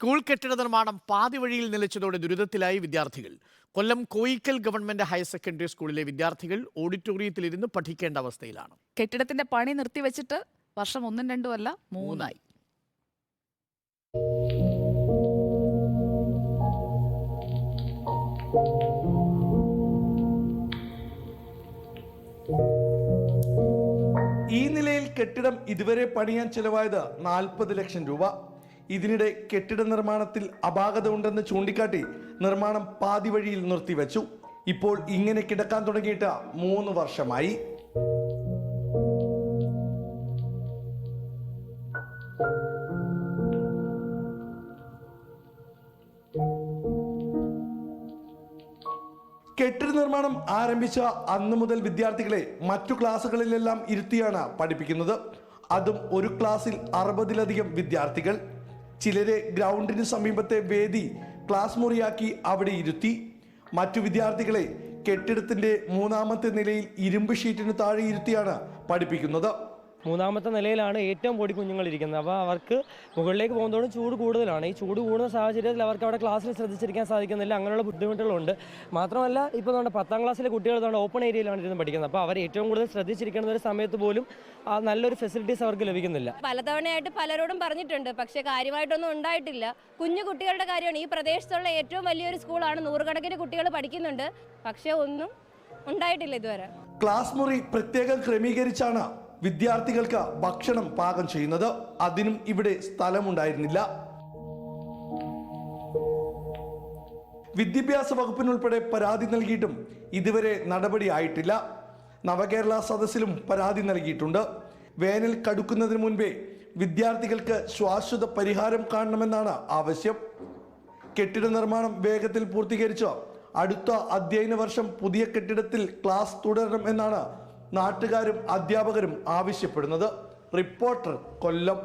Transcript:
School കെട്ടിട നിർമ്മാണം പാതി വഴിയിൽ നിലച്ചതോടെ ദുരിതത്തിലായി വിദ്യാർത്ഥികൾ. Kollam Koyikkal government higher secondary സ്കൂളിലെ വിദ്യാർത്ഥികൾ ഓഡിറ്റോറിയത്തിലിരുന്ന് പഠിക്കേണ്ട അവസ്ഥയിലാണ്. കെട്ടിടത്തിന്റെ പണി നിർത്തിവെച്ചിട്ട് വർഷം ഒന്നും രണ്ടും അല്ല മൂന്നായി. ഈ നിലയിൽ കെട്ടിടം ഇതുവരെ പണിയാൻ ചെലവായത് നാൽപ്പത് ലക്ഷം രൂപ. ഇതിനിടെ കെട്ടിട നിർമ്മാണത്തിൽ അപാകത ഉണ്ടെന്ന് ചൂണ്ടിക്കാട്ടി നിർമ്മാണം പാതി വഴിയിൽ നിർത്തിവെച്ചു. ഇപ്പോൾ ഇങ്ങനെ കിടക്കാൻ തുടങ്ങിയിട്ട് മൂന്ന് വർഷമായി. കെട്ടിട നിർമ്മാണം ആരംഭിച്ച അന്നു മുതൽ വിദ്യാർത്ഥികളെ മറ്റു ക്ലാസ്സുകളിലെല്ലാം ഇരുത്തിയാണ് പഠിപ്പിക്കുന്നത്. അതും ഒരു ക്ലാസ്സിൽ അറുപതിലധികം വിദ്യാർത്ഥികൾ. ചിലരെ ഗ്രൗണ്ടിന് സമീപത്തെ വേദി ക്ലാസ് മുറിയാക്കി അവിടെ ഇരുത്തി. മറ്റു വിദ്യാർത്ഥികളെ കെട്ടിടത്തിന്റെ മൂന്നാമത്തെ നിലയിൽ ഇരുമ്പ് ഷീറ്റിന് താഴെ ഇരുത്തിയാണ് പഠിപ്പിക്കുന്നത്. മൂന്നാമത്തെ നിലയിലാണ് ഏറ്റവും പൊടി കുഞ്ഞുങ്ങൾ ഇരിക്കുന്നത് അപ്പോൾ അവർക്ക് മുകളിലേക്ക് പോകുന്നതോടും ചൂട് കൂടുതലാണ്. ഈ ചൂട് കൂടുന്ന സാഹചര്യത്തിൽ അവർക്ക് അവിടെ ക്ലാസ്സിൽ ശ്രദ്ധിച്ചിരിക്കാൻ സാധിക്കുന്നില്ല. അങ്ങനെയുള്ള ബുദ്ധിമുട്ടുകളുണ്ട്. മാത്രമല്ല ഇപ്പോൾ നമ്മുടെ പത്താം ക്ലാസ്സിലെ കുട്ടികൾ നമ്മുടെ ഓപ്പൺ ഏരിയയിലാണ് ഇരുന്ന് പഠിക്കുന്നത്. അപ്പോൾ അവർ ഏറ്റവും കൂടുതൽ ശ്രദ്ധിച്ചിരിക്കുന്ന ഒരു സമയത്ത് പോലും ആ നല്ലൊരു ഫെസിലിറ്റീസ് അവർക്ക് ലഭിക്കുന്നില്ല. പലതവണയായിട്ട് പലരോടും പറഞ്ഞിട്ടുണ്ട്. പക്ഷേ കാര്യമായിട്ടൊന്നും ഉണ്ടായിട്ടില്ല. കുഞ്ഞു കുട്ടികളുടെ കാര്യമാണ്. ഈ പ്രദേശത്തുള്ള ഏറ്റവും വലിയൊരു സ്കൂളാണ് നൂറുകണക്കിന് കുട്ടികൾ പഠിക്കുന്നുണ്ട്. പക്ഷേ ഒന്നും ഉണ്ടായിട്ടില്ല ഇതുവരെ. ക്ലാസ് മുറി പ്രത്യേകം ക്രമീകരിച്ചാണ് വിദ്യാർത്ഥികൾക്ക് ഭക്ഷണം പാകം ചെയ്യുന്നത് അതിനും ഇവിടെ സ്ഥലമുണ്ടായിരുന്നില്ല. വിദ്യാഭ്യാസ വകുപ്പിനുൾപ്പെടെ പരാതി നൽകിയിട്ടും ഇതുവരെ നടപടി ആയിട്ടില്ല. നവകേരള സദസ്സിലും പരാതി നൽകിയിട്ടുണ്ട്. വേനൽ കടുക്കുന്നതിന് മുൻപേ വിദ്യാർത്ഥികൾക്ക് ശാശ്വത പരിഹാരം കാണണമെന്നാണ് ആവശ്യം. കെട്ടിട നിർമ്മാണം വേഗത്തിൽ പൂർത്തീകരിച്ച് അടുത്ത അധ്യയന വർഷം പുതിയ കെട്ടിടത്തിൽ ക്ലാസ് തുടരണം എന്നാണ് നാട്ടുകാരും അധ്യാപകരും ആവശ്യപ്പെടുന്നത് റിപ്പോർട്ടർ കൊല്ലം.